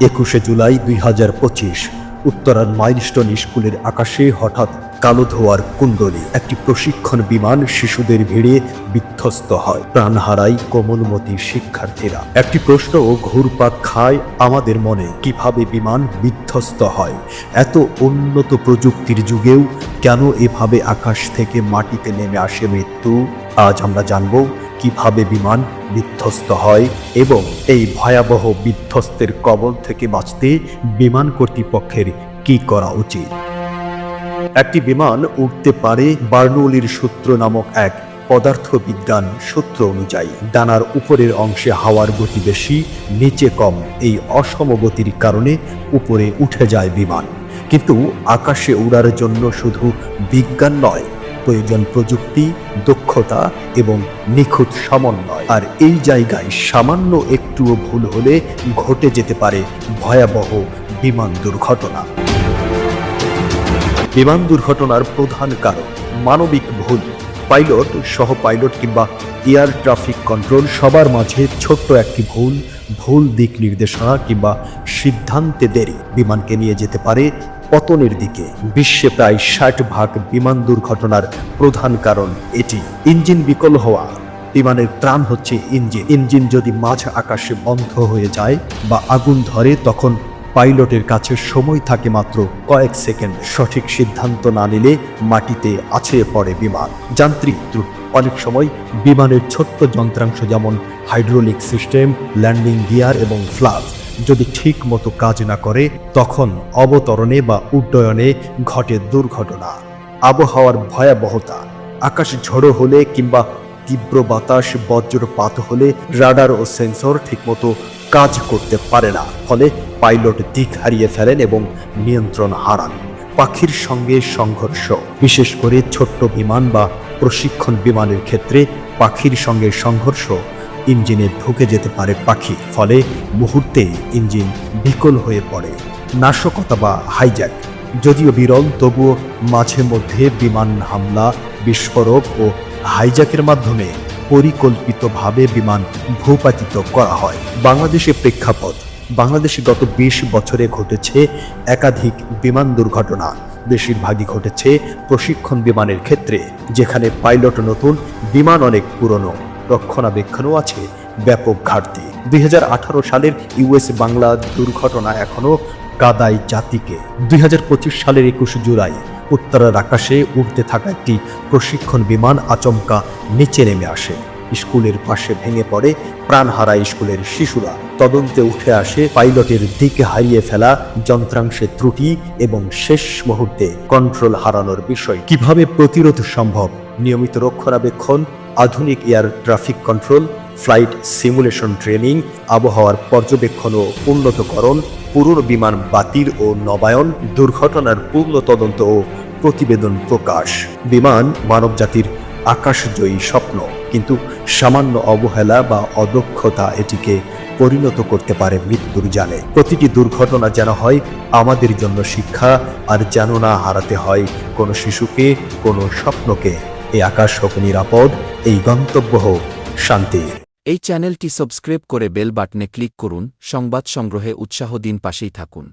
একুশে জুলাই দুই হাজার পঁচিশ উত্তরার মাইলস্টোন স্কুলের আকাশে হঠাৎ কালো ধোয়ার কুণ্ডলী একটি প্রশিক্ষণ বিমান শিশুদের ভিড়ে বিধ্বস্ত হয়। প্রাণ হারায় কোমলমতি শিক্ষার্থীরা। একটি প্রশ্ন ও ঘুরপাক খায় আমাদের মনে, কীভাবে বিমান বিধ্বস্ত হয়? এত উন্নত প্রযুক্তির যুগেও কেন এভাবে আকাশ থেকে মাটিতে নেমে আসে মৃত্যু? আজ আমরা জানব কীভাবে বিমান বিধ্বস্ত হয় এবং এই ভয়াবহ বিধ্বস্তের কবল থেকে বাঁচতে বিমান কর্তৃপক্ষের কি করা উচিত? একটি বিমান উঠতে পারে বার্নৌলির সূত্র নামক এক পদার্থবিজ্ঞান সূত্র অনুযায়ী। ডানার উপরের অংশে হাওয়ার গতি বেশি, নিচে কম। এই অসম গতির কারণে উপরে উঠে যায় বিমান। কিন্তু আকাশে উড়ার জন্য শুধু বিজ্ঞান নয় প্রয়োজন প্রযুক্তি, দক্ষতা এবং নিখুঁত সমন্বয়। আর এই জায়গায় সামান্য একটুও ভুল হলে ঘটে যেতে পারে ভয়াবহ বিমান দুর্ঘটনা। বিমান দুর্ঘটনার প্রধান কারণ মানবিক ভুল। পাইলট, সহ পাইলট কিংবা এয়ার ট্রাফিক কন্ট্রোল সবার মাঝে ছোট্ট একটি ভুল ভুল দিক নির্দেশনা কিংবা সিদ্ধান্তে দেরি। বিমানকে নিয়ে যেতে পারে পতনের দিকে, বিশ্বে প্রায় ষাট ভাগ বিমান দুর্ঘটনার প্রধান কারণ এটি। ইঞ্জিন বিকল হওয়া, বিমানের প্রাণ হচ্ছে ইঞ্জিন। ইঞ্জিন যদি মাঝ আকাশে বন্ধ হয়ে যায় বা আগুন ধরে, তখন পাইলটের কাছে সময় থাকে মাত্র কয়েক সেকেন্ড। সঠিক সিদ্ধান্ত না নিলে মাটিতে আছড়ে পড়ে বিমান। যান্ত্রিক ত্রুটি অনেক সময় বিমানের ছোট্ট যন্ত্রাংশ যেমন হাইড্রোলিক সিস্টেম, ল্যান্ডিং গিয়ার এবং ফ্লাস যদি ঠিক মতো কাজ না করে, তখন অবতরণে বা উড্ডয়নে ঘটে দুর্ঘটনা। আবহাওয়ার ভয়াবহতা, আকাশ ঝড়ো হলে কিংবা তীব্র বাতাস বজ্রপাত হলে রাডার ও সেন্সর ঠিকমতো কাজ করতে পারে না। ফলে পাইলট দিক হারিয়ে ফেলেন এবং নিয়ন্ত্রণ হারান। পাখির সঙ্গে সংঘর্ষ, বিশেষ করে ছোট্ট বিমান বা প্রশিক্ষণ বিমানের ক্ষেত্রে পাখির সঙ্গে সংঘর্ষ ইঞ্জিনে ঢুকে যেতে পারে পাখি, ফলে মুহূর্তেই ইঞ্জিন বিকল হয়ে পড়ে। নাশকতা বা হাইজ্যাক, যদিও বিরল, তবুও মাঝে মধ্যে বিমান হামলা, বিস্ফোরক ও হাইজ্যাকের মাধ্যমে পরিকল্পিতভাবে বিমান ভূপাতিত করা হয়। বাংলাদেশে প্রেক্ষাপট, বাংলাদেশে গত বিশ বছরে ঘটেছে একাধিক বিমান দুর্ঘটনা। বেশিরভাগই ঘটেছে প্রশিক্ষণ বিমানের ক্ষেত্রে, যেখানে পাইলট নতুন, বিমান অনেক পুরনো। রক্ষণাবেক্ষণও আছে। ব্যাপক ঘাটতি। দুই সালের ইউএস বাংলা দুর্ঘটনা এখনও কাদাই জাতিকে। দুই হাজার পঁচিশ সালের একুশ জুলাই, উত্তরার আকাশে উঠতে থাকা একটি প্রশিক্ষণ বিমান আচমকা নিচে নেমে আসে। স্কুলের পাশে ভেঙে পড়ে প্রাণ হারায় স্কুলের শিশুরা। তদন্তে উঠে আসে, পাইলটের দিকে হারিয়ে ফেলা যন্ত্রাংশে ত্রুটি এবং শেষ মুহূর্তে কন্ট্রোল হারানোর বিষয়। কীভাবে প্রতিরোধ সম্ভব? নিয়মিত রক্ষণাবেক্ষণ আধুনিক air traffic control, flight simulation training, আবহাওয়ার পর্যবেক্ষণ ও উন্নতকরণ পুরনো বিমান বাতিল ও নবায়ন, দুর্ঘটনার পূর্ণ তদন্ত ও প্রতিবেদন প্রকাশ। বিমান মানবজাতির আকাশজয়ী স্বপ্ন, কিন্তু সামান্য অবহেলা বা অদক্ষতা এটিকে পরিণত করতে পারে মৃত্যুর জালে। প্রতিটি দুর্ঘটনা যেন হয় আমাদের জন্য শিক্ষা, আর যেন না হারাতে হয় কোনো শিশুকে, কোনো স্বপ্নকে। এই আকাশ হোক নিরাপদ এই গন্তব্য হোক শান্তির। এই চ্যানেলটি সাবস্ক্রাইব করে বেল বাটনে ক্লিক করুন, সংবাদ সংগ্রহে উৎসাহ দিন পাশেই থাকুন।